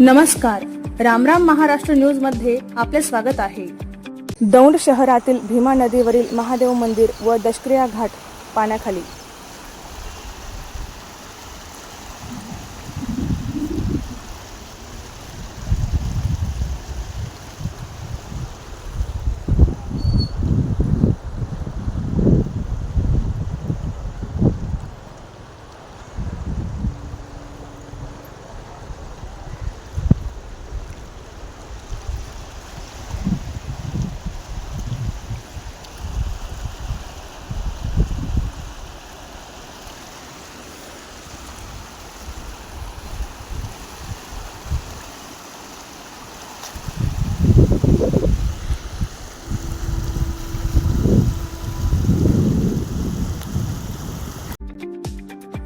नमस्कार. रामराम महाराष्ट्र न्यूजमध्ये आपले स्वागत आहे. दौंड शहरातील भीमा नदीवरील महादेव मंदिर व दशक्रिया घाट पाण्याखाली.